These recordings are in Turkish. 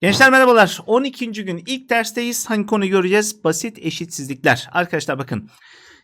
Gençler merhabalar. 12. gün ilk dersteyiz. Hangi konuyu göreceğiz? Basit eşitsizlikler. Arkadaşlar bakın.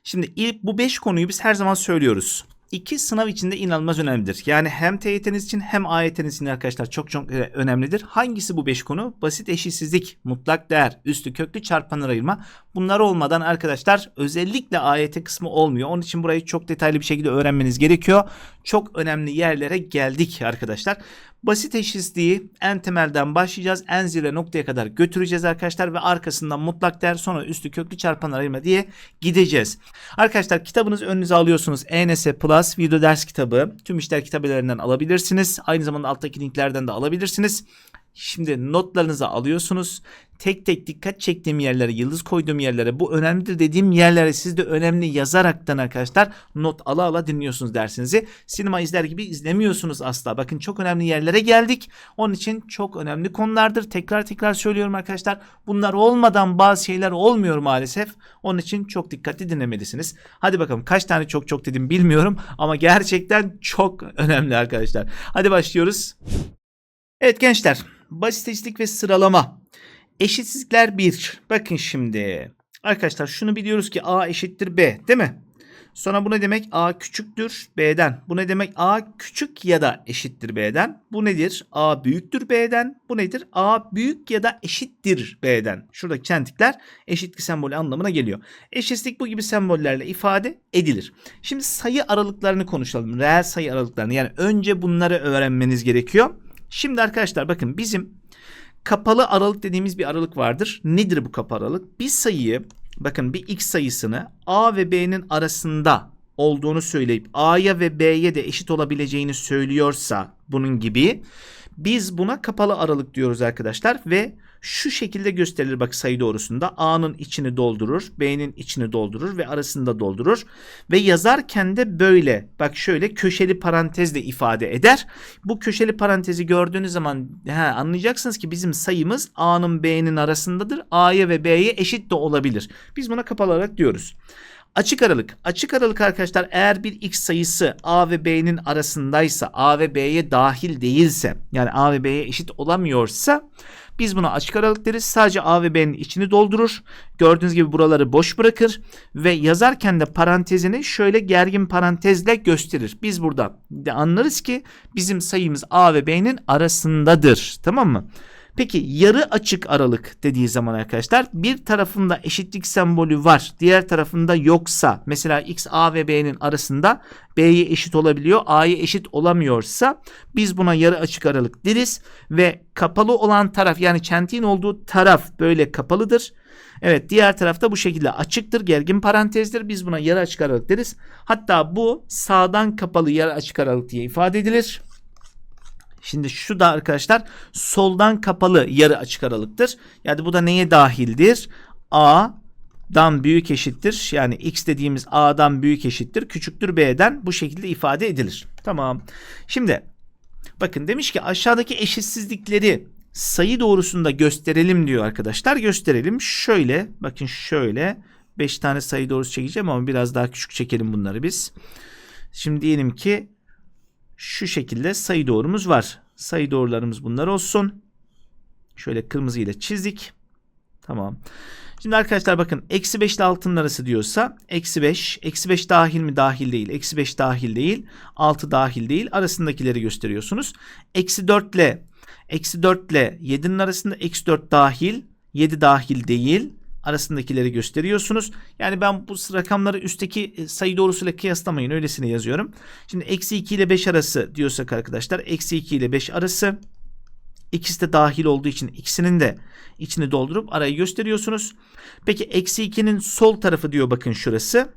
Şimdi ilk bu 5 konuyu biz her zaman söylüyoruz. İki sınav içinde inanılmaz önemlidir. Yani hem TYT'niz için hem AYT'niz için arkadaşlar çok çok e, önemlidir. Hangisi bu 5 konu? Basit eşitsizlik, mutlak değer, üstü köklü çarpanlar ayırma. Bunlar olmadan arkadaşlar özellikle AYT kısmı olmuyor. Onun için burayı çok detaylı bir şekilde öğrenmeniz gerekiyor. Çok önemli yerlere geldik arkadaşlar. Basit eşitsizliği en temelden başlayacağız. En zirve noktaya kadar götüreceğiz arkadaşlar ve arkasından mutlak değer sonra üstü köklü çarpanlar ayırma diye gideceğiz. Arkadaşlar kitabınızı önünüze alıyorsunuz. ENS Plus video ders kitabı. Tüm işler kitabelerden alabilirsiniz. Aynı zamanda alttaki linklerden de alabilirsiniz. Şimdi notlarınızı alıyorsunuz. Tek tek dikkat çektiğim yerlere, yıldız koyduğum yerlere, bu önemlidir dediğim yerlere siz de önemli yazaraktan arkadaşlar not ala ala dinliyorsunuz dersinizi. Sinema izler gibi izlemiyorsunuz asla. Bakın çok önemli yerlere geldik. Onun için çok önemli konulardır. Tekrar tekrar söylüyorum arkadaşlar. Bunlar olmadan bazı şeyler olmuyor maalesef. Onun için çok dikkatli dinlemelisiniz. Hadi bakalım kaç tane çok çok dedim bilmiyorum ama gerçekten çok önemli arkadaşlar. Hadi başlıyoruz. Evet gençler, basit eşitlik ve sıralama. Eşitsizlikler 1. Bakın şimdi. Arkadaşlar şunu biliyoruz ki A eşittir B değil mi? Sonra bu ne demek? A küçüktür B'den. Bu ne demek? A küçük ya da eşittir B'den. Bu nedir? A büyüktür B'den. Bu nedir? A büyük ya da eşittir B'den. Şuradaki çentikler eşitlik sembolü anlamına geliyor. Eşitsizlik bu gibi sembollerle ifade edilir. Şimdi sayı aralıklarını konuşalım. Reel sayı aralıklarını. Yani önce bunları öğrenmeniz gerekiyor. Şimdi arkadaşlar bakın bizim kapalı aralık dediğimiz bir aralık vardır. Nedir bu kapalı aralık? Bir sayıyı bakın bir x sayısını a ve b'nin arasında olduğunu söyleyip a'ya ve b'ye de eşit olabileceğini söylüyorsa bunun gibi biz buna kapalı aralık diyoruz arkadaşlar ve şu şekilde gösterilir bak sayı doğrusunda A'nın içini doldurur, B'nin içini doldurur ve arasında doldurur ve yazarken de böyle bak şöyle köşeli parantezle ifade eder. Bu köşeli parantezi gördüğünüz zaman he, anlayacaksınız ki bizim sayımız A'nın B'nin arasındadır. A'ya ve B'ye eşit de olabilir. Biz buna kapalı aralık diyoruz. Açık aralık. Açık aralık arkadaşlar eğer bir x sayısı a ve b'nin arasındaysa a ve b'ye dahil değilse yani a ve b'ye eşit olamıyorsa biz buna açık aralık deriz. Sadece a ve b'nin içini doldurur. Gördüğünüz gibi buraları boş bırakır ve yazarken de parantezini şöyle gergin parantezle gösterir. Biz burada anlarız ki bizim sayımız a ve b'nin arasındadır. Tamam mı? Peki yarı açık aralık dediği zaman arkadaşlar bir tarafında eşitlik sembolü var diğer tarafında yoksa mesela x a ve b'nin arasında b'ye eşit olabiliyor a'ya eşit olamıyorsa biz buna yarı açık aralık deriz ve kapalı olan taraf yani çentiğin olduğu taraf böyle kapalıdır. Evet diğer tarafta bu şekilde açıktır gergin parantezdir biz buna yarı açık aralık deriz. Hatta bu sağdan kapalı yarı açık aralık diye ifade edilir. Şimdi şu da arkadaşlar soldan kapalı yarı açık aralıktır. Yani bu da neye dahildir? A'dan büyük eşittir. Yani x dediğimiz A'dan büyük eşittir. Küçüktür B'den bu şekilde ifade edilir. Tamam. Şimdi bakın demiş ki aşağıdaki eşitsizlikleri sayı doğrusunda gösterelim diyor arkadaşlar. Gösterelim. Şöyle bakın şöyle 5 tane sayı doğrusu çekeceğim ama biraz daha küçük çekelim bunları biz. Şimdi diyelim ki şu şekilde sayı doğrumuz var. Sayı doğrularımız bunlar olsun. Şöyle kırmızı ile çizdik. Tamam. Şimdi arkadaşlar bakın eksi 5 ile 6'nın arası diyorsa eksi 5. Eksi 5 dahil mi? Dahil değil. Eksi 5 dahil değil. 6 dahil değil. Arasındakileri gösteriyorsunuz. Eksi 4 ile eksi 4 ile 7'nin arasında eksi 4 dahil. 7 dahil değil arasındakileri gösteriyorsunuz. Yani ben bu rakamları üstteki e, sayı doğrusuyla kıyaslamayın. Öylesine yazıyorum. Şimdi eksi 2 ile 5 arası diyorsak arkadaşlar. Eksi 2 ile 5 arası. İkisi de dahil olduğu için ikisinin de içini doldurup arayı gösteriyorsunuz. Peki eksi 2'nin sol tarafı diyor bakın şurası.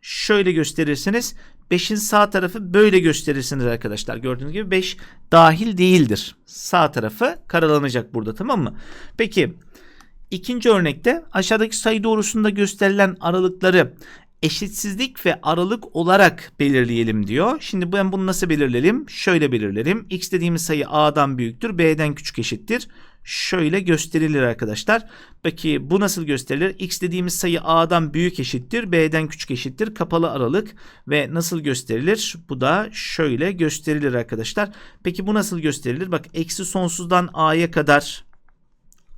Şöyle gösterirsiniz. 5'in sağ tarafı böyle gösterirsiniz arkadaşlar. Gördüğünüz gibi 5 dahil değildir. Sağ tarafı karalanacak burada tamam mı? Peki İkinci örnekte aşağıdaki sayı doğrusunda gösterilen aralıkları eşitsizlik ve aralık olarak belirleyelim diyor. Şimdi ben bunu nasıl belirlerim? Şöyle belirlerim. X dediğimiz sayı A'dan büyüktür, B'den küçük eşittir. şöyle gösterilir arkadaşlar. Peki bu nasıl gösterilir? X dediğimiz sayı A'dan büyük eşittir, B'den küçük eşittir, kapalı aralık ve nasıl gösterilir? Bu da şöyle gösterilir arkadaşlar. Peki bu nasıl gösterilir? Bak eksi sonsuzdan A'ya kadar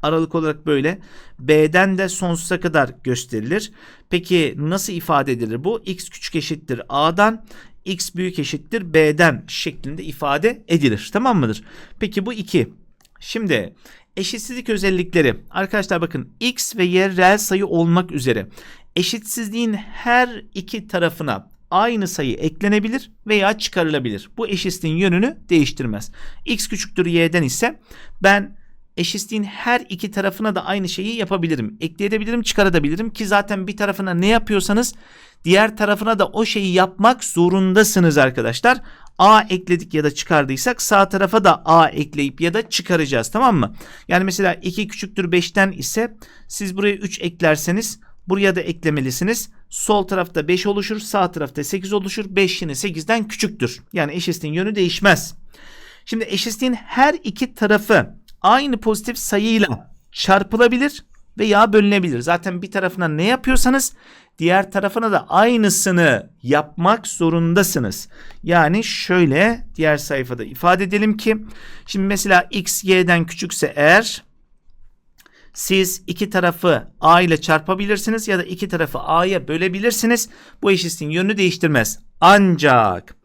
aralık olarak böyle. B'den de sonsuza kadar gösterilir. Peki nasıl ifade edilir bu? X küçük eşittir A'dan, X büyük eşittir B'den şeklinde ifade edilir. Tamam mıdır? Peki bu 2. Şimdi eşitsizlik özellikleri. Arkadaşlar bakın X ve Y reel sayı olmak üzere eşitsizliğin her iki tarafına aynı sayı eklenebilir veya çıkarılabilir. Bu eşitsizliğin yönünü değiştirmez. X küçüktür Y'den ise ben eşitliğin her iki tarafına da aynı şeyi yapabilirim. Ekleyebilirim, çıkarabilirim ki zaten bir tarafına ne yapıyorsanız diğer tarafına da o şeyi yapmak zorundasınız arkadaşlar. A ekledik ya da çıkardıysak sağ tarafa da A ekleyip ya da çıkaracağız tamam mı? Yani mesela 2 küçüktür 5'ten ise siz buraya 3 eklerseniz buraya da eklemelisiniz. Sol tarafta 5 oluşur sağ tarafta 8 oluşur. 5 yine 8'den küçüktür. Yani eşitliğin yönü değişmez. Şimdi eşitliğin her iki tarafı aynı pozitif sayıyla çarpılabilir veya bölünebilir. Zaten bir tarafına ne yapıyorsanız diğer tarafına da aynısını yapmak zorundasınız. Yani şöyle diğer sayfada ifade edelim ki şimdi mesela x y'den küçükse eğer siz iki tarafı a ile çarpabilirsiniz ya da iki tarafı a'ya bölebilirsiniz. Bu eşitliğin yönünü değiştirmez. Ancak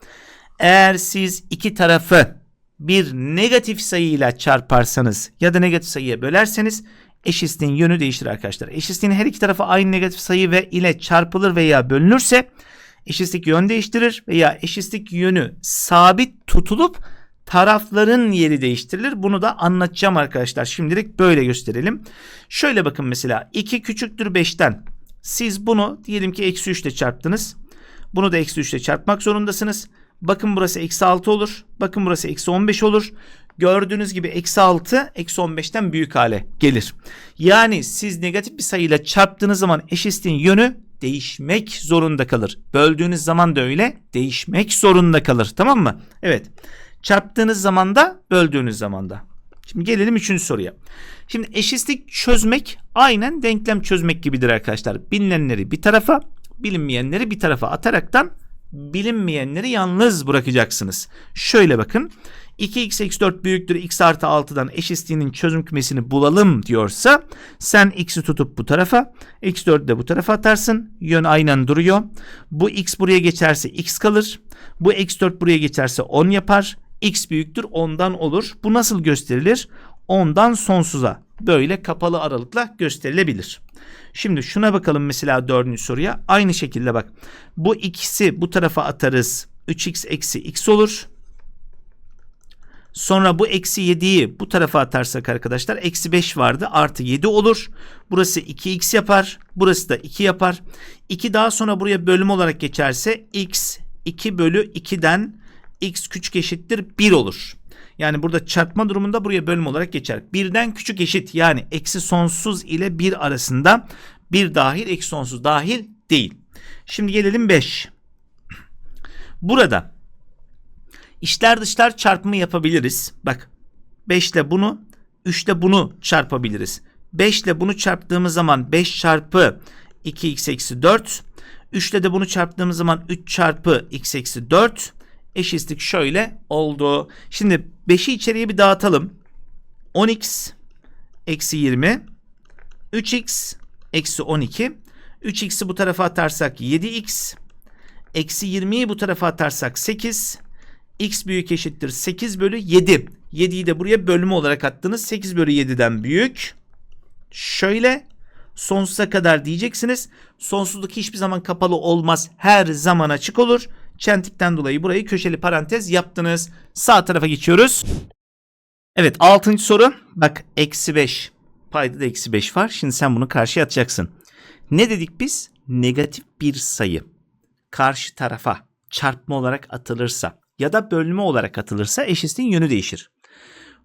eğer siz iki tarafı bir negatif sayıyla çarparsanız ya da negatif sayıya bölerseniz eşitliğin yönü değiştir arkadaşlar. Eşitliğin her iki tarafı aynı negatif sayı ve ile çarpılır veya bölünürse eşitlik yön değiştirir veya eşitlik yönü sabit tutulup tarafların yeri değiştirilir. Bunu da anlatacağım arkadaşlar. Şimdilik böyle gösterelim. Şöyle bakın mesela 2 küçüktür 5'ten. Siz bunu diyelim ki eksi 3 ile çarptınız. Bunu da eksi 3 ile çarpmak zorundasınız. Bakın burası eksi 6 olur. Bakın burası eksi 15 olur. Gördüğünüz gibi eksi 6 eksi 15'ten büyük hale gelir. Yani siz negatif bir sayıyla çarptığınız zaman eşitliğin yönü değişmek zorunda kalır. Böldüğünüz zaman da öyle değişmek zorunda kalır. Tamam mı? Evet. Çarptığınız zaman da böldüğünüz zaman da. Şimdi gelelim üçüncü soruya. Şimdi eşitlik çözmek aynen denklem çözmek gibidir arkadaşlar. Bilinenleri bir tarafa, bilinmeyenleri bir tarafa ataraktan bilinmeyenleri yalnız bırakacaksınız. Şöyle bakın. 2x eksi 4 büyüktür x artı 6'dan eşitliğinin çözüm kümesini bulalım diyorsa sen x'i tutup bu tarafa x 4'ü de bu tarafa atarsın. Yön aynen duruyor. Bu x buraya geçerse x kalır. Bu x 4 buraya geçerse 10 yapar. x büyüktür 10'dan olur. Bu nasıl gösterilir? 10'dan sonsuza böyle kapalı aralıkla gösterilebilir. Şimdi şuna bakalım mesela dördüncü soruya. Aynı şekilde bak. Bu ikisi bu tarafa atarız. 3x eksi x olur. Sonra bu eksi 7'yi bu tarafa atarsak arkadaşlar eksi 5 vardı artı 7 olur. Burası 2x yapar. Burası da 2 yapar. 2 daha sonra buraya bölüm olarak geçerse x 2 bölü 2'den x küçük eşittir 1 olur. Yani burada çarpma durumunda buraya bölüm olarak geçer. Birden küçük eşit yani eksi sonsuz ile 1 arasında bir dahil eksi sonsuz dahil değil. Şimdi gelelim 5. Burada içler dışlar çarpımı yapabiliriz. Bak 5 ile bunu 3 ile bunu çarpabiliriz. 5 ile bunu çarptığımız zaman 5 çarpı 2x eksi 4. 3 ile de bunu çarptığımız zaman 3 çarpı x eksi 4 eşitlik şöyle oldu. Şimdi 5'i içeriye bir dağıtalım. 10x eksi 20 3x eksi 12 3x'i bu tarafa atarsak 7x eksi 20'yi bu tarafa atarsak 8 x büyük eşittir 8 bölü 7 7'yi de buraya bölümü olarak attınız. 8 bölü 7'den büyük. Şöyle sonsuza kadar diyeceksiniz. Sonsuzluk hiçbir zaman kapalı olmaz. Her zaman açık olur çentikten dolayı burayı köşeli parantez yaptınız. Sağ tarafa geçiyoruz. Evet altıncı soru. Bak eksi 5. Payda da eksi 5 var. Şimdi sen bunu karşıya atacaksın. Ne dedik biz? Negatif bir sayı. Karşı tarafa çarpma olarak atılırsa ya da bölme olarak atılırsa eşitliğin yönü değişir.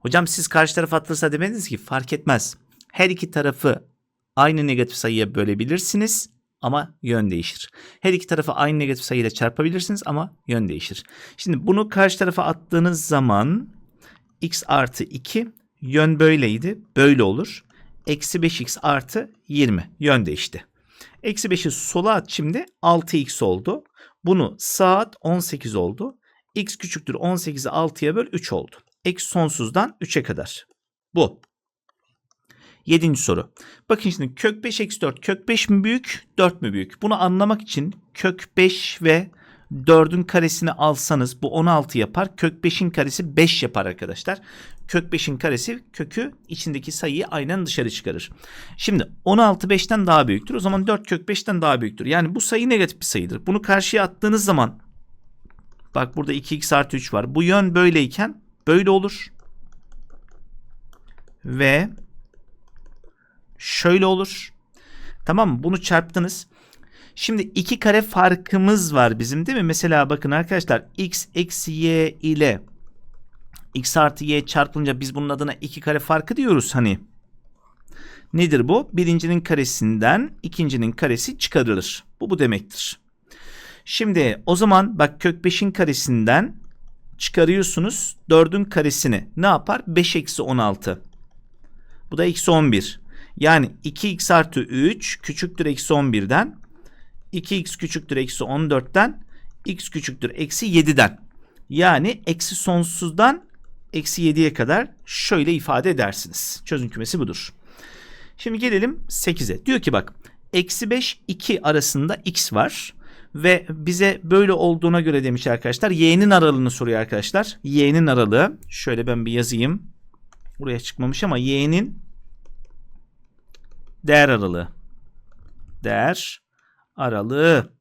Hocam siz karşı tarafa atılırsa demediniz ki fark etmez. Her iki tarafı aynı negatif sayıya bölebilirsiniz ama yön değişir. Her iki tarafı aynı negatif sayıyla çarpabilirsiniz ama yön değişir. Şimdi bunu karşı tarafa attığınız zaman x artı 2 Yön böyleydi. Böyle olur. Eksi 5x artı 20. Yön değişti. Eksi 5'i sola at şimdi 6x oldu. Bunu sağa at 18 oldu. x küçüktür 18'i 6'ya böl 3 oldu. Eksi sonsuzdan 3'e kadar. Bu. Yedinci soru. Bakın şimdi kök 5 eksi 4 kök 5 mi büyük 4 mü büyük? Bunu anlamak için kök 5 ve 4'ün karesini alsanız bu 16 yapar. Kök 5'in karesi 5 yapar arkadaşlar. Kök 5'in karesi kökü içindeki sayıyı aynen dışarı çıkarır. Şimdi 16 5'ten daha büyüktür. O zaman 4 kök 5'ten daha büyüktür. Yani bu sayı negatif bir sayıdır. Bunu karşıya attığınız zaman bak burada 2x artı 3 var. Bu yön böyleyken böyle olur. Ve şöyle olur. Tamam mı? Bunu çarptınız. Şimdi iki kare farkımız var bizim değil mi? Mesela bakın arkadaşlar x eksi y ile x artı y çarpılınca biz bunun adına iki kare farkı diyoruz hani. Nedir bu? Birincinin karesinden ikincinin karesi çıkarılır. Bu bu demektir. Şimdi o zaman bak kök 5'in karesinden çıkarıyorsunuz 4'ün karesini. Ne yapar? 5 eksi 16. Bu da eksi 11. Yani 2x artı 3 küçüktür eksi 11'den 2x küçüktür eksi 14'ten x küçüktür eksi 7'den. Yani eksi sonsuzdan eksi 7'ye kadar şöyle ifade edersiniz. Çözüm kümesi budur. Şimdi gelelim 8'e. Diyor ki bak eksi 5 2 arasında x var. Ve bize böyle olduğuna göre demiş arkadaşlar. Y'nin aralığını soruyor arkadaşlar. Y'nin aralığı. Şöyle ben bir yazayım. Buraya çıkmamış ama Y'nin değer aralığı. Değer aralığı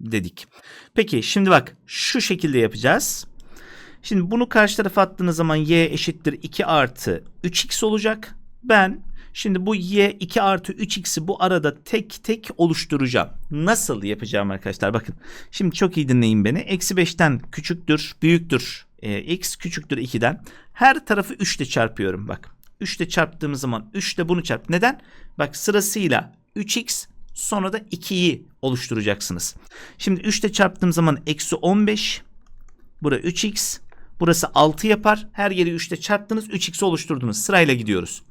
dedik. Peki şimdi bak şu şekilde yapacağız. Şimdi bunu karşı tarafa attığınız zaman y eşittir 2 artı 3x olacak. Ben şimdi bu y 2 artı 3x'i bu arada tek tek oluşturacağım. Nasıl yapacağım arkadaşlar? Bakın şimdi çok iyi dinleyin beni. Eksi 5'ten küçüktür, büyüktür. E, x küçüktür 2'den. Her tarafı 3 ile çarpıyorum bak. 3 ile çarptığımız zaman 3 ile bunu çarp. Neden? Bak sırasıyla 3x sonra da 2'yi oluşturacaksınız. Şimdi 3 ile çarptığım zaman eksi 15. Bura 3x. Burası 6 yapar. Her yeri 3 ile çarptınız. 3x oluşturdunuz. Sırayla gidiyoruz.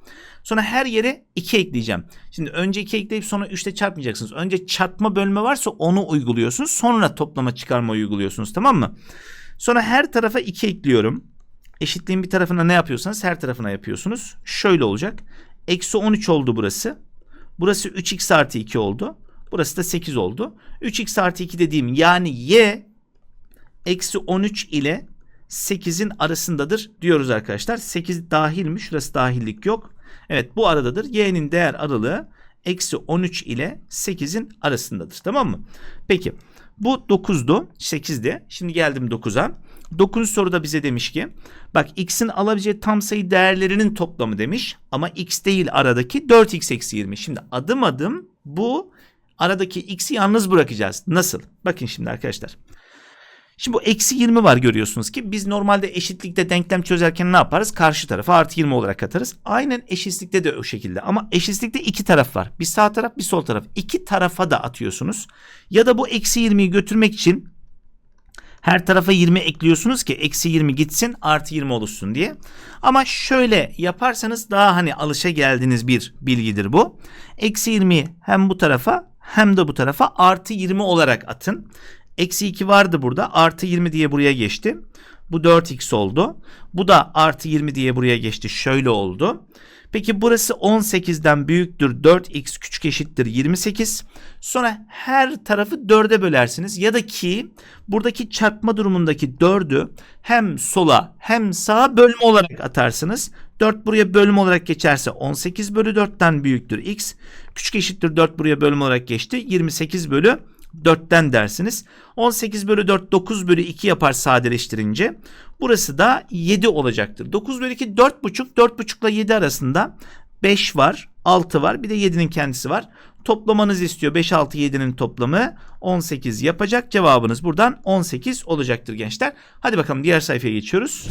Sonra her yere 2 ekleyeceğim. Şimdi önce 2 ekleyip sonra 3 ile çarpmayacaksınız. Önce çarpma bölme varsa onu uyguluyorsunuz. Sonra toplama çıkarma uyguluyorsunuz. Tamam mı? Sonra her tarafa 2 ekliyorum. Eşitliğin bir tarafına ne yapıyorsanız her tarafına yapıyorsunuz. Şöyle olacak. Eksi 13 oldu burası. Burası 3x artı 2 oldu. Burası da 8 oldu. 3x artı 2 dediğim yani y eksi 13 ile 8'in arasındadır diyoruz arkadaşlar. 8 dahil mi? Şurası dahillik yok. Evet bu aradadır. Y'nin değer aralığı eksi 13 ile 8'in arasındadır. Tamam mı? Peki bu 9'du. 8'di. Şimdi geldim 9'a. 9. soruda bize demiş ki bak x'in alabileceği tam sayı değerlerinin toplamı demiş ama x değil aradaki 4x eksi 20. Şimdi adım adım bu aradaki x'i yalnız bırakacağız. Nasıl? Bakın şimdi arkadaşlar. Şimdi bu eksi 20 var görüyorsunuz ki biz normalde eşitlikte denklem çözerken ne yaparız? Karşı tarafa artı 20 olarak atarız. Aynen eşitlikte de o şekilde ama eşitlikte iki taraf var. Bir sağ taraf bir sol taraf. İki tarafa da atıyorsunuz. Ya da bu eksi 20'yi götürmek için her tarafa 20 ekliyorsunuz ki eksi 20 gitsin artı 20 oluşsun diye. Ama şöyle yaparsanız daha hani alışa geldiğiniz bir bilgidir bu. Eksi 20'yi hem bu tarafa hem de bu tarafa artı 20 olarak atın. Eksi 2 vardı burada. Artı 20 diye buraya geçti. Bu 4x oldu. Bu da artı 20 diye buraya geçti. Şöyle oldu. Peki burası 18'den büyüktür. 4x küçük eşittir 28. Sonra her tarafı 4'e bölersiniz. Ya da ki buradaki çarpma durumundaki 4'ü hem sola hem sağa bölme olarak atarsınız. 4 buraya bölüm olarak geçerse 18 bölü 4'ten büyüktür x. Küçük eşittir 4 buraya bölüm olarak geçti. 28 bölü 4'ten dersiniz. 18 bölü 4 9 bölü 2 yapar sadeleştirince. Burası da 7 olacaktır. 9 bölü 2 4,5 4,5 ile 7 arasında 5 var 6 var bir de 7'nin kendisi var. Toplamanız istiyor 5 6 7'nin toplamı 18 yapacak. Cevabınız buradan 18 olacaktır gençler. Hadi bakalım diğer sayfaya geçiyoruz.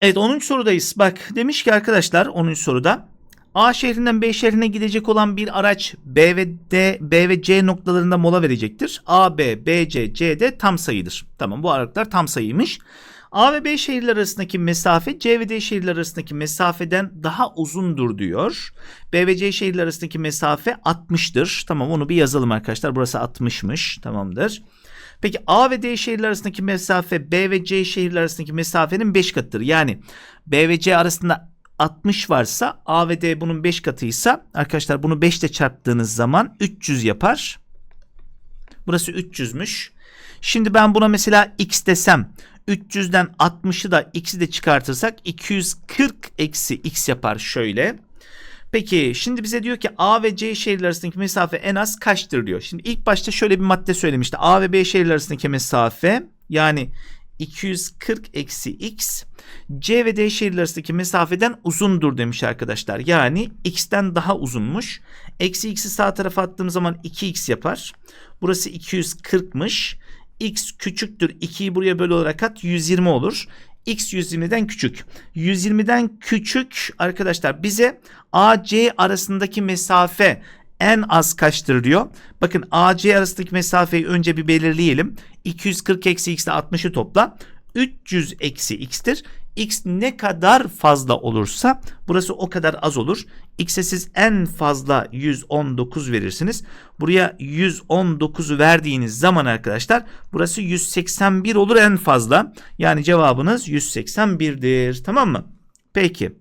Evet 10. sorudayız. Bak demiş ki arkadaşlar 10. soruda A şehrinden B şehrine gidecek olan bir araç B ve D, B ve C noktalarında mola verecektir. A, B, B, C, C de tam sayıdır. Tamam bu aralıklar tam sayıymış. A ve B şehirler arasındaki mesafe C ve D şehirler arasındaki mesafeden daha uzundur diyor. B ve C şehirler arasındaki mesafe 60'tır. Tamam onu bir yazalım arkadaşlar. Burası 60'mış. Tamamdır. Peki A ve D şehirler arasındaki mesafe B ve C şehirler arasındaki mesafenin 5 katıdır. Yani B ve C arasında 60 varsa A ve D bunun 5 katıysa arkadaşlar bunu 5 ile çarptığınız zaman 300 yapar. Burası 300'müş. Şimdi ben buna mesela x desem 300'den 60'ı da x'i de çıkartırsak 240 eksi x yapar şöyle. Peki şimdi bize diyor ki A ve C şehirler arasındaki mesafe en az kaçtır diyor. Şimdi ilk başta şöyle bir madde söylemişti. A ve B şehirler arasındaki mesafe yani 240 eksi x C ve D şehirler arasındaki mesafeden uzundur demiş arkadaşlar. Yani x'ten daha uzunmuş. Eksi x'i sağ tarafa attığım zaman 2x yapar. Burası 240'mış. x küçüktür. 2'yi buraya böl olarak at 120 olur. x 120'den küçük. 120'den küçük arkadaşlar bize AC arasındaki mesafe en az kaçtır diyor. Bakın AC arasındaki mesafeyi önce bir belirleyelim. 240 eksi x ile 60'ı topla. 300 eksi x'tir. X ne kadar fazla olursa burası o kadar az olur. X'e siz en fazla 119 verirsiniz. Buraya 119'u verdiğiniz zaman arkadaşlar burası 181 olur en fazla. Yani cevabınız 181'dir. Tamam mı? Peki.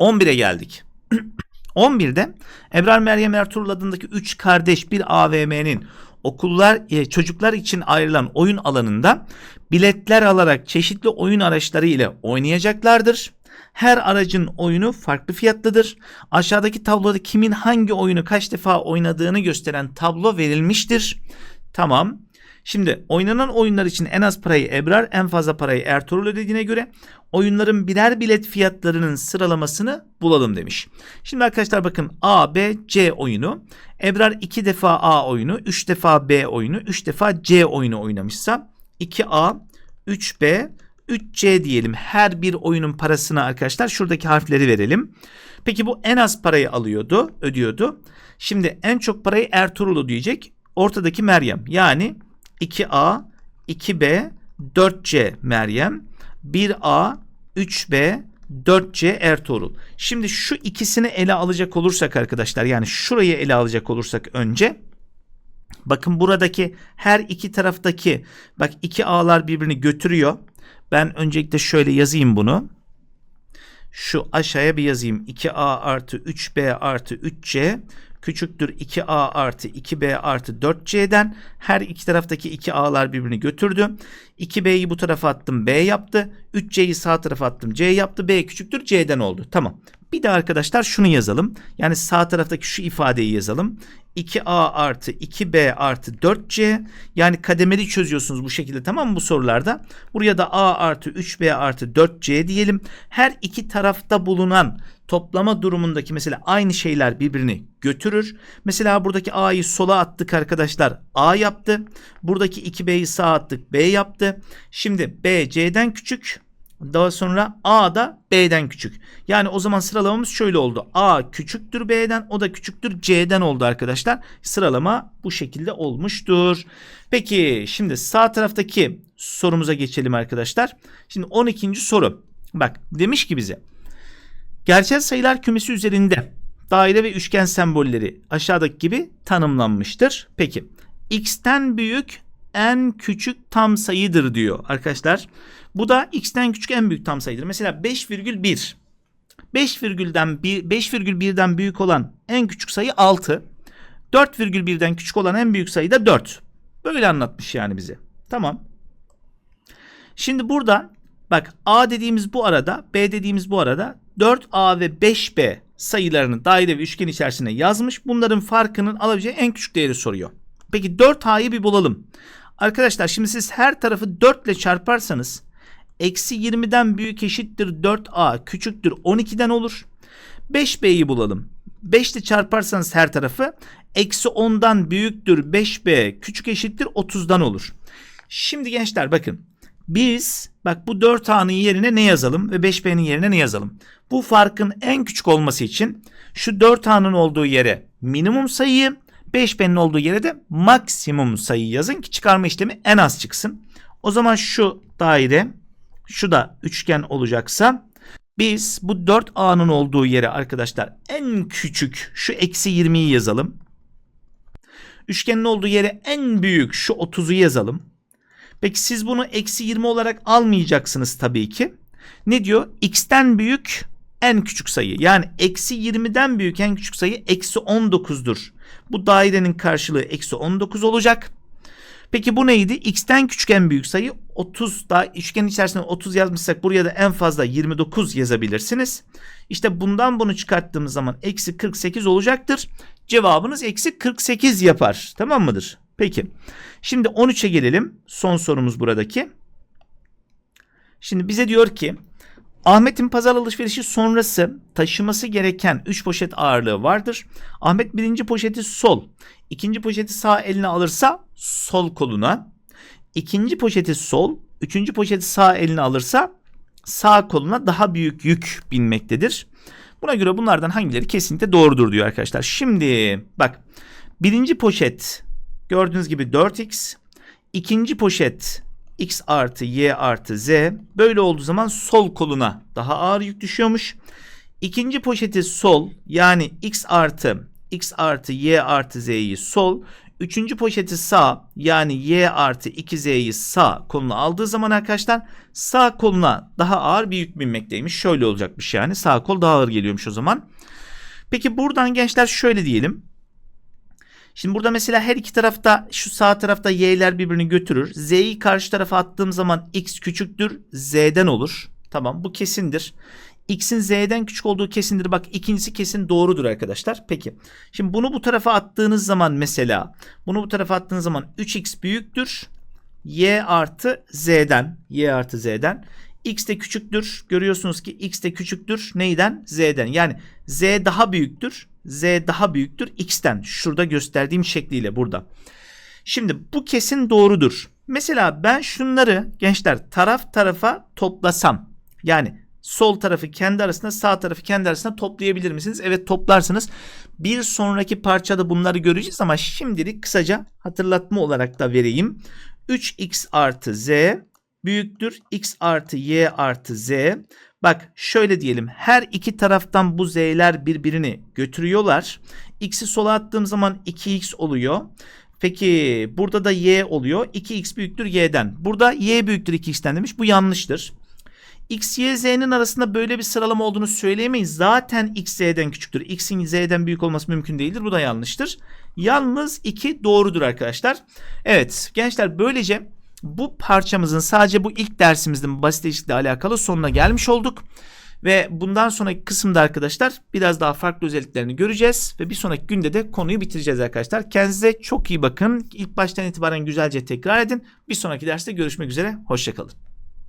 11'e geldik. 11'de Ebrar Meryem Ertuğrul adındaki 3 kardeş bir AVM'nin okullar e, çocuklar için ayrılan oyun alanında biletler alarak çeşitli oyun araçları ile oynayacaklardır. Her aracın oyunu farklı fiyatlıdır. Aşağıdaki tabloda kimin hangi oyunu kaç defa oynadığını gösteren tablo verilmiştir. Tamam. Şimdi oynanan oyunlar için en az parayı Ebrar, en fazla parayı Ertuğrul ödediğine göre oyunların birer bilet fiyatlarının sıralamasını bulalım demiş. Şimdi arkadaşlar bakın A, B, C oyunu. Ebrar 2 defa A oyunu, 3 defa B oyunu, 3 defa C oyunu oynamışsa 2A, 3B, 3C diyelim. Her bir oyunun parasını arkadaşlar şuradaki harfleri verelim. Peki bu en az parayı alıyordu, ödüyordu. Şimdi en çok parayı Ertuğrul ödeyecek. Ortadaki Meryem. Yani 2A, 2B, 4C Meryem, 1A, 3B, 4C Ertuğrul. Şimdi şu ikisini ele alacak olursak arkadaşlar yani şurayı ele alacak olursak önce bakın buradaki her iki taraftaki bak iki A'lar birbirini götürüyor. Ben öncelikle şöyle yazayım bunu. Şu aşağıya bir yazayım. 2A artı 3B artı 3C küçüktür 2A artı 2B artı 4C'den her iki taraftaki 2A'lar birbirini götürdü. 2B'yi bu tarafa attım B yaptı. 3C'yi sağ tarafa attım C yaptı. B küçüktür C'den oldu. Tamam. Bir de arkadaşlar şunu yazalım. Yani sağ taraftaki şu ifadeyi yazalım. 2A artı 2B artı 4C yani kademeli çözüyorsunuz bu şekilde tamam mı bu sorularda? Buraya da A artı 3B artı 4C diyelim. Her iki tarafta bulunan toplama durumundaki mesela aynı şeyler birbirini götürür. Mesela buradaki A'yı sola attık arkadaşlar. A yaptı. Buradaki 2B'yi sağa attık. B yaptı. Şimdi B C'den küçük. Daha sonra A da B'den küçük. Yani o zaman sıralamamız şöyle oldu. A küçüktür B'den, o da küçüktür C'den oldu arkadaşlar. Sıralama bu şekilde olmuştur. Peki şimdi sağ taraftaki sorumuza geçelim arkadaşlar. Şimdi 12. soru. Bak demiş ki bize. Gerçel sayılar kümesi üzerinde daire ve üçgen sembolleri aşağıdaki gibi tanımlanmıştır. Peki x'ten büyük en küçük tam sayıdır diyor arkadaşlar. Bu da x'ten küçük en büyük tam sayıdır. Mesela 5,1. 5,1'den 5,1'den büyük olan en küçük sayı 6. 4,1'den küçük olan en büyük sayı da 4. Böyle anlatmış yani bize. Tamam. Şimdi burada bak A dediğimiz bu arada, B dediğimiz bu arada 4A ve 5B sayılarını daire ve üçgen içerisine yazmış. Bunların farkının alabileceği en küçük değeri soruyor. Peki 4A'yı bir bulalım. Arkadaşlar şimdi siz her tarafı 4 ile çarparsanız eksi 20'den büyük eşittir 4A küçüktür 12'den olur. 5B'yi bulalım. 5 ile çarparsanız her tarafı eksi 10'dan büyüktür 5B küçük eşittir 30'dan olur. Şimdi gençler bakın biz bak bu 4A'nın yerine ne yazalım ve 5B'nin yerine ne yazalım? Bu farkın en küçük olması için şu 4A'nın olduğu yere minimum sayıyı 5B'nin olduğu yere de maksimum sayı yazın ki çıkarma işlemi en az çıksın. O zaman şu daire şu da üçgen olacaksa biz bu 4A'nın olduğu yere arkadaşlar en küçük şu eksi 20'yi yazalım. Üçgenin olduğu yere en büyük şu 30'u yazalım. Peki siz bunu eksi 20 olarak almayacaksınız tabii ki. Ne diyor? X'ten büyük en küçük sayı. Yani eksi 20'den büyük en küçük sayı eksi 19'dur. Bu dairenin karşılığı eksi 19 olacak. Peki bu neydi? X'ten küçük en büyük sayı 30 da üçgenin içerisinde 30 yazmışsak buraya da en fazla 29 yazabilirsiniz. İşte bundan bunu çıkarttığımız zaman eksi 48 olacaktır. Cevabınız eksi 48 yapar. Tamam mıdır? Peki. Şimdi 13'e gelelim. Son sorumuz buradaki. Şimdi bize diyor ki Ahmet'in pazar alışverişi sonrası taşıması gereken 3 poşet ağırlığı vardır. Ahmet birinci poşeti sol, ikinci poşeti sağ eline alırsa sol koluna, ikinci poşeti sol, üçüncü poşeti sağ eline alırsa sağ koluna daha büyük yük binmektedir. Buna göre bunlardan hangileri kesinlikle doğrudur diyor arkadaşlar. Şimdi bak birinci poşet gördüğünüz gibi 4x, ikinci poşet x artı y artı z böyle olduğu zaman sol koluna daha ağır yük düşüyormuş. İkinci poşeti sol yani x artı x artı y artı z'yi sol. Üçüncü poşeti sağ yani y artı 2z'yi sağ koluna aldığı zaman arkadaşlar sağ koluna daha ağır bir yük binmekteymiş. Şöyle olacakmış yani sağ kol daha ağır geliyormuş o zaman. Peki buradan gençler şöyle diyelim. Şimdi burada mesela her iki tarafta şu sağ tarafta y'ler birbirini götürür. Z'yi karşı tarafa attığım zaman x küçüktür z'den olur. Tamam bu kesindir. X'in Z'den küçük olduğu kesindir. Bak ikincisi kesin doğrudur arkadaşlar. Peki. Şimdi bunu bu tarafa attığınız zaman mesela bunu bu tarafa attığınız zaman 3x büyüktür. Y artı Z'den. Y artı Z'den. X de küçüktür. Görüyorsunuz ki X de küçüktür. Neyden? Z'den. Yani Z daha büyüktür. Z daha büyüktür X'ten. Şurada gösterdiğim şekliyle burada. Şimdi bu kesin doğrudur. Mesela ben şunları gençler taraf tarafa toplasam. Yani sol tarafı kendi arasında sağ tarafı kendi arasında toplayabilir misiniz? Evet toplarsınız. Bir sonraki parçada bunları göreceğiz ama şimdilik kısaca hatırlatma olarak da vereyim. 3x artı z büyüktür x artı y artı z. Bak şöyle diyelim her iki taraftan bu z'ler birbirini götürüyorlar. X'i sola attığım zaman 2x oluyor. Peki burada da y oluyor. 2x büyüktür y'den. Burada y büyüktür 2x'ten demiş. Bu yanlıştır. X, Y, Z'nin arasında böyle bir sıralama olduğunu söyleyemeyiz. Zaten X, Z'den küçüktür. X'in Z'den büyük olması mümkün değildir. Bu da yanlıştır. Yalnız 2 doğrudur arkadaşlar. Evet gençler böylece bu parçamızın sadece bu ilk dersimizin basit eşitlikle alakalı sonuna gelmiş olduk. Ve bundan sonraki kısımda arkadaşlar biraz daha farklı özelliklerini göreceğiz. Ve bir sonraki günde de konuyu bitireceğiz arkadaşlar. Kendinize çok iyi bakın. İlk baştan itibaren güzelce tekrar edin. Bir sonraki derste görüşmek üzere. Hoşçakalın.